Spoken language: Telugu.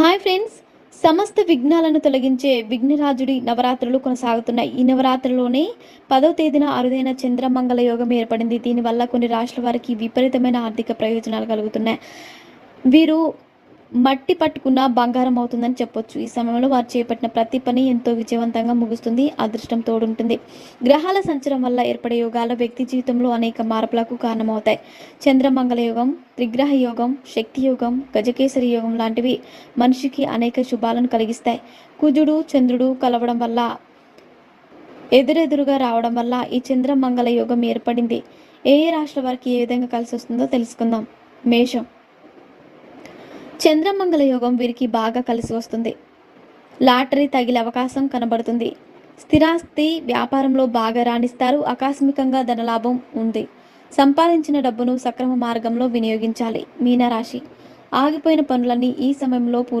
Hi friends. సమస్త విఘ్నాలను తొలగించే విఘ్నరాజుడి నవరాత్రులు కొనసాగుతున్నాయి. ఈ నవరాత్రిలోనే పదో తేదీన అరుదైన చంద్రమంగళ యోగం ఏర్పడింది. దీనివల్ల కొన్ని రాష్ట్రాల వారికి విపరీతమైన ఆర్థిక ప్రయోజనాలు కలుగుతున్నాయి. వీరు మట్టి పట్టుకున్న బంగారం అవుతుందని చెప్పొచ్చు. ఈ సమయంలో వారు చేపట్టిన ప్రతి పని ఎంతో విజయవంతంగా ముగుస్తుంది. అదృష్టం తోడుంటుంది. గ్రహాల సంచరం వల్ల ఏర్పడే యోగాలు వ్యక్తి జీవితంలో అనేక మార్పులకు కారణమవుతాయి. చంద్రమంగళ యోగం త్రిగ్రహ యోగం శక్తి యోగం గజకేసరి యోగం లాంటివి మనిషికి అనేక శుభాలను కలిగిస్తాయి. కుజుడు చంద్రుడు కలవడం వల్ల ఎదురెదురుగా రావడం వల్ల ఈ చంద్రమంగళ యోగం ఏర్పడింది. ఏ ఏ రాష్ట్ర వారికి ఏ విధంగా కలిసి వస్తుందో తెలుసుకుందాం. మేషం. చంద్రమంగళ యోగం వీరికి బాగా కలిసి వస్తుంది. లాటరీ తగిలే అవకాశం కనబడుతుంది. స్థిరాస్తి వ్యాపారంలో బాగా రాణిస్తారు. ఆకస్మికంగా ధనలాభం ఉంది. సంపాదించిన డబ్బును సక్రమ మార్గంలో వినియోగించాలి. మీనరాశి. ఆగిపోయిన పనులన్నీ ఈ సమయంలో పూర్తి